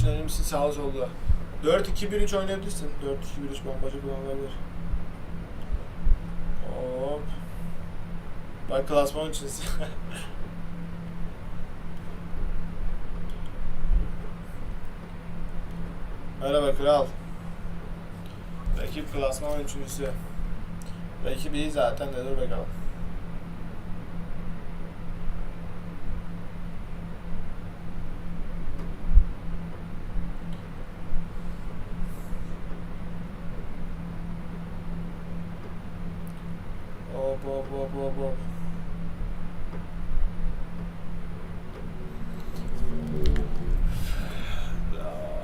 için önemlisi sağ solda. 4-2-1-3 oynayabilirsin. 4-2-1-3 bombacı kullanılabilir. Hop. Bak klasman için. Merhaba kral. Rakip klasman üçüncüsü. Rakip iyi zaten de dur bakalım. Hop hop hop hop.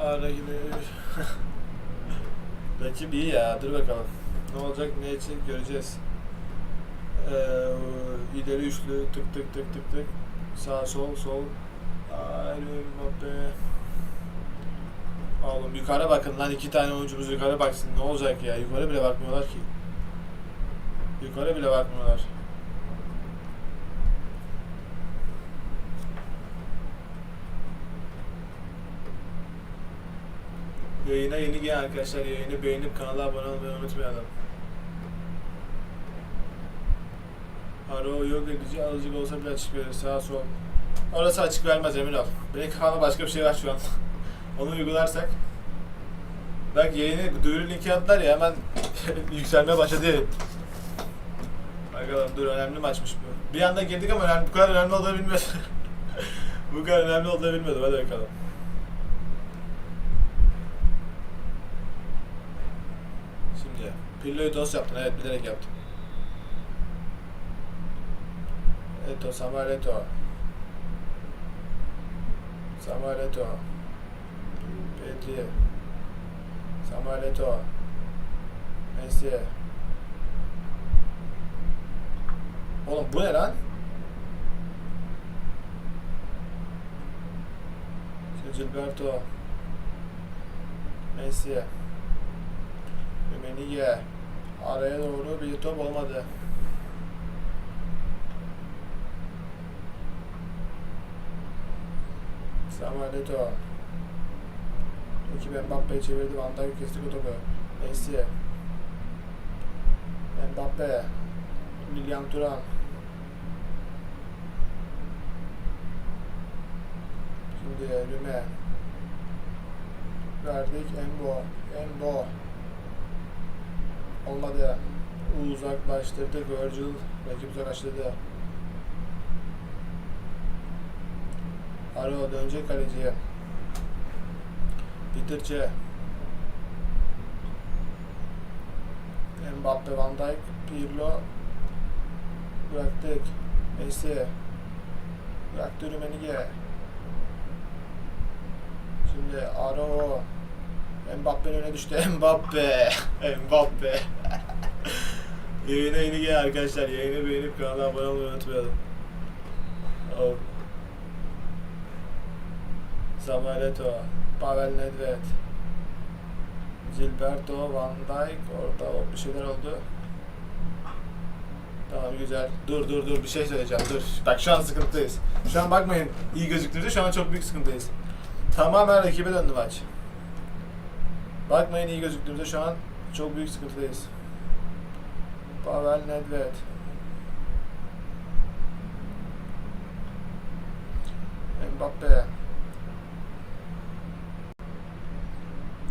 Ara gibi. Rakip iyi ya. Dur bakalım. Ne olacak ne için göreceğiz. Ee, ileri üçlü tık tık tık tık tık. Sağ sol sol. Haydi Mbappe. Oğlum yukarı bakın lan iki tane oyuncumuz yukarı baksın. Ne olacak ya? Yukarı bile bakmıyorlar ki. Yukarı bile bakmıyorlar. Yayına yeni gelen arkadaşlar yayını beğenip kanala abone olmayı unutmayalım. Aro yok edici azıcık olsa bile açık verir sağ sol. Orası açık vermez emin ol. Benim kafamda başka bir şey var şu an. Onu uygularsak. Bak yayını duyuru linki attılar ya hemen yükselmeye başladı Bakalım dur önemli maçmış bu. Bir anda girdik ama önemli, bu kadar önemli olduğunu bilmiyordum. bu kadar önemli olduğunu bilmiyordum. Hadi bakalım. Şimdi Pillo'yu tost yaptın. Evet bilerek yaptım. Eto, Samuel Eto. Samuel Eto. Pedri. Samuel Eto. Messi. Oğlum bu ne lan? Gilberto. Messi. Rumenige. Araya doğru bir top olmadı. Samuel Eto'o. Rakip Mbappe'yi çevirdi. Van Dijk kesti bu topu. Messi. Mbappe. Lilian Thuram. Şimdi Rüme. Verdik Embo. Embo. Olmadı. Uzaklaştırdı. Virgil. Rakip uzaklaştırdı. Aro dönecek kaleciye. Bitirce. Mbappe, Van Dijk, Pirlo. Bıraktık. Messi. Bıraktı Rümenige. Şimdi Aro. Mbappe'nin öne düştü. Mbappe. Mbappe. Yayına yeni gel arkadaşlar. Yayını beğenip kanala abone olmayı unutmayalım. Oh. Samuel Eto'o, Pavel Nedved, Gilberto, Van Dijk, orada bir şeyler oldu. Tamam güzel. Dur dur dur bir şey söyleyeceğim dur. Bak şu an sıkıntıdayız. Şu an bakmayın iyi gözüktüğünüzde şu an çok büyük sıkıntıyız. Tamamen rakibe döndü maç. Bakmayın iyi gözüktüğümüzde şu an çok büyük sıkıntıdayız. Pavel Nedved. Mbappe.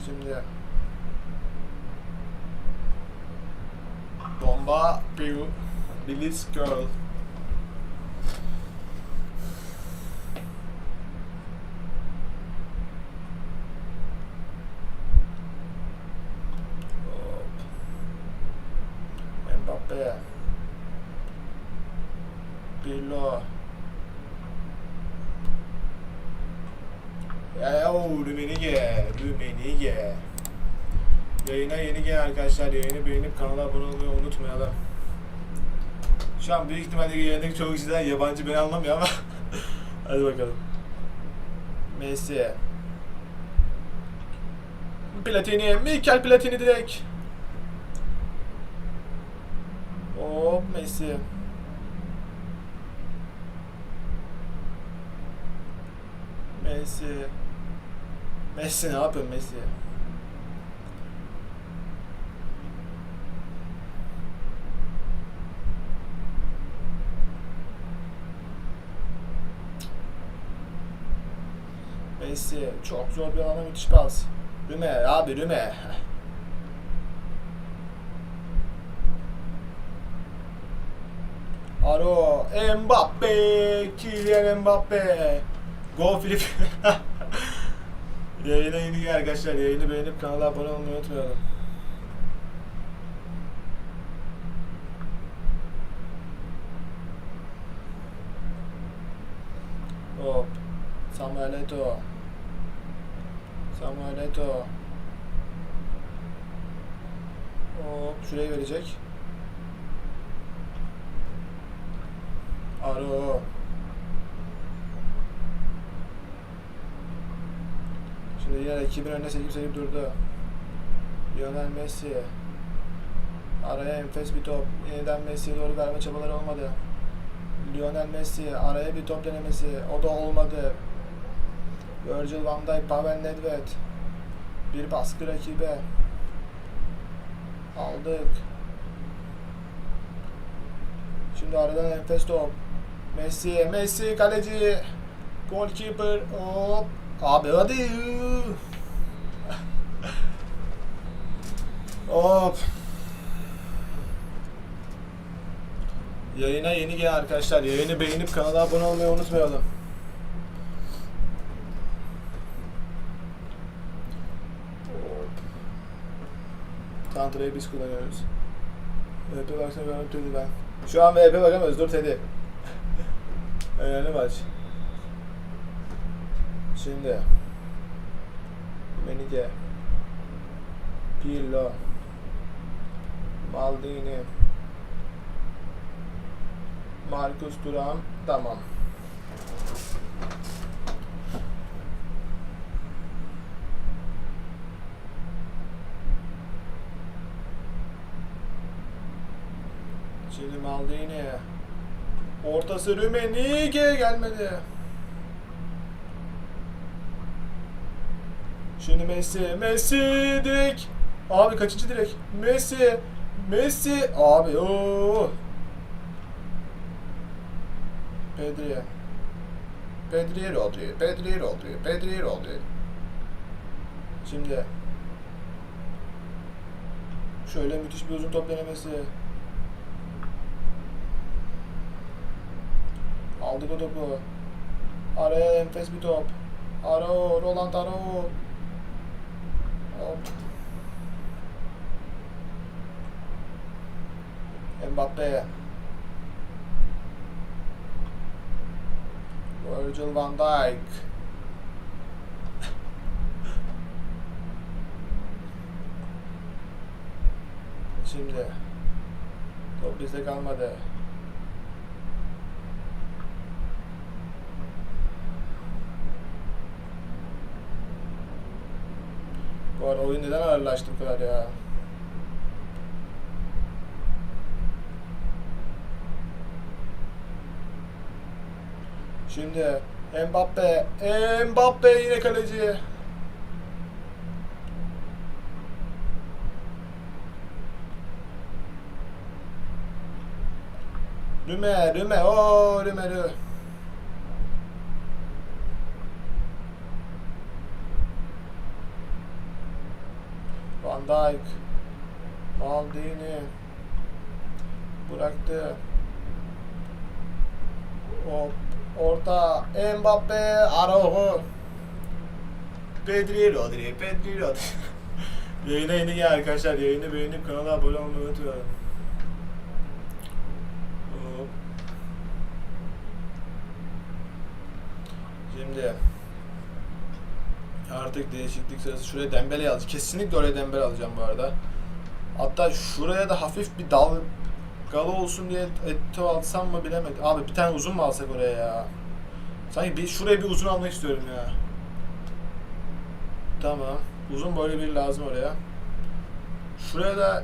Şimdi Bomba Piu Billy's Girl Hop. Mbappe Pirlo Ya o Rümenige Rümenige Yayına yeni gelen arkadaşlar yayını beğenip kanala abone olmayı unutmayalım. Şu an büyük ihtimalle yayındaki çoğu kişiden yabancı beni anlamıyor ama hadi bakalım. Messi. Platini, Mikel Platini direkt. Hop Messi. Messi. Messi ne yapıyor Messi? Messi çok zor bir alana müthiş pas. Rüme abi Rüme. Aro Mbappe Kylian Mbappe Go Filip Yayına yeni gel arkadaşlar yayını beğenip kanala abone olmayı unutmayalım. Hop Samuel Eto'o Samuel Eto'o Hop şuraya verecek. Aro. Şimdi yine rakibin önüne sekip sekip durdu. Lionel Messi. Araya enfes bir top. Yeniden Messi'ye doğru verme çabaları olmadı. Lionel Messi araya bir top denemesi. O da olmadı. Virgil van Dijk, Pavel Nedved. Bir baskı rakibe. Aldık. Şimdi aradan enfes top. Messi, Messi kaleci. Goalkeeper. Hop. Abi hadi. Hop. Yayına yeni gelen arkadaşlar. Yayını beğenip kanala abone olmayı unutmayalım. Tantra'yı biz kullanıyoruz. VP baksana ben Teddy ben. Şu an VP bakamıyoruz. Dur Teddy. Önemli maç. Şimdi. Menike. Pirlo. Maldini. Marcus Thuram. Tamam. Şimdi Maldini. Ortası Rümenige gelmedi. Şimdi Messi. Messi direkt. Abi kaçıncı direkt? Messi. Messi. Abi ooo. Pedri. Pedri Rodri. Pedri Rodri. Pedri Rodri. Şimdi. Şöyle müthiş bir uzun top denemesi. Aldık o topu. Araya enfes bir top. Arao, Roland Arao. Hop. Mbappe. Virgil van Dijk. Şimdi top bizde kalmadı. Bu arada oyun neden ağırlaştı bu kadar ya? Şimdi Mbappe, Mbappe yine kaleci. Rüme, Rüme, o Rüme, Rüme. Van Dijk. Maldini. Bıraktı. Hop. Orta. Mbappe. Araujo. Pedri Rodri. Pedri Rodri. Yayına yeni gel arkadaşlar. Yayını beğenip kanala abone olmayı unutmayın. Şimdi Artık değişiklik sırası. Şuraya Dembele alacağım. Kesinlikle oraya Dembele alacağım bu arada. Hatta şuraya da hafif bir dal galı olsun diye Eto alsam mı bilemedim. Abi bir tane uzun mu alsak oraya ya? Sanki bir şuraya bir uzun almak istiyorum ya. Tamam. Uzun böyle bir lazım oraya. Şuraya da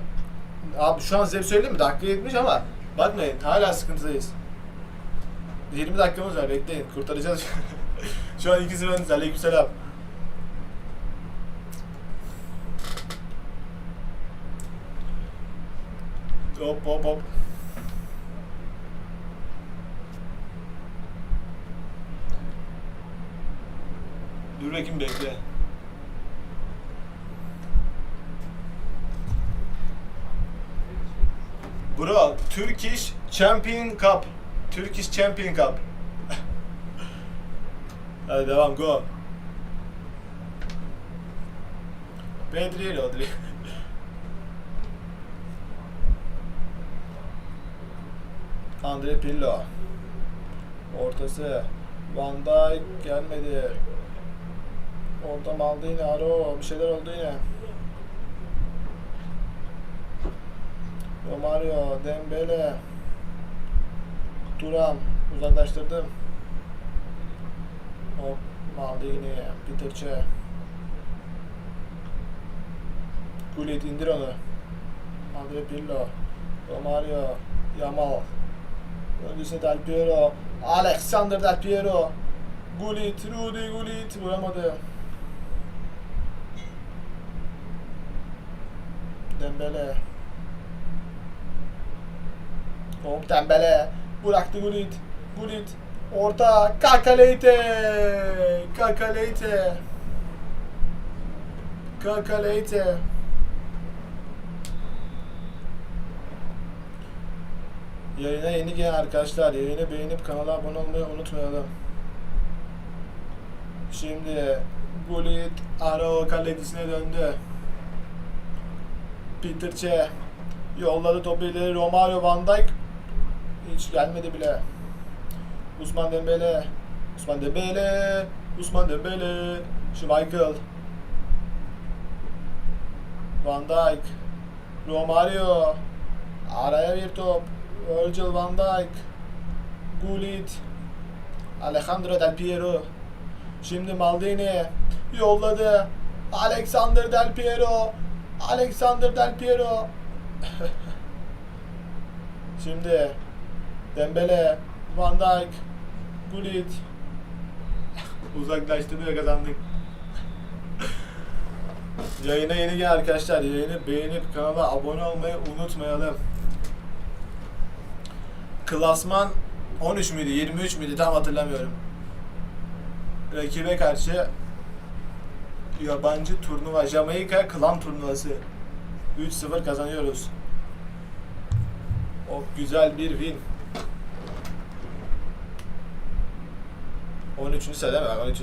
abi şu an size söyleyeyim mi? Dakika 70 ama bakmayın hala sıkıntıdayız. 20 dakikamız var bekleyin kurtaracağız. şu an ikisi beniz aleykümselam. Hop hop hop. Dur bakayım bekle. Bro, Turkish Champion Cup. Turkish Champion Cup. Hadi devam, go. Pedri Rodri. Andre Pirlo. Ortası. Van Dijk gelmedi. Orta Maldini, Aro bir şeyler oldu yine. Romario, Dembele. Turam uzaklaştırdım. Hop Maldini, Peter Cech. Gullit indir onu. Andre Pirlo. Romario. Yamal. Öncesi Del Piero. Alexander Del Piero. Gullit. Rudy Gullit. Vuramadı. Dembele. Hop Dembele. Bıraktı Gullit. Gullit. Orta. Kakaleyte. Kakaleyte. Kakaleyte. Yayına yeni gelen arkadaşlar yayını beğenip kanala abone olmayı unutmayalım. Şimdi Gullit Aro kalecisine döndü. Peter Cech yolladı topu ileri Romario Van Dijk hiç gelmedi bile. Usman Dembele Usman Dembele Usman Dembele Schmeichel Van Dijk Romario araya bir top Virgil van Dijk Gullit Alejandro Del Piero Şimdi Maldini yolladı Alexander Del Piero Alexander Del Piero Şimdi Dembele Van Dijk Gullit Uzaklaştırdı ve kazandık. Yayına yeni gelen arkadaşlar yayını beğenip kanala abone olmayı unutmayalım. Klasman 13 müydü 23 müydü tam hatırlamıyorum. Rakibe karşı yabancı turnuva Jamaika klan turnuvası 3-0 kazanıyoruz. O güzel bir win. 13. sene mi? 13.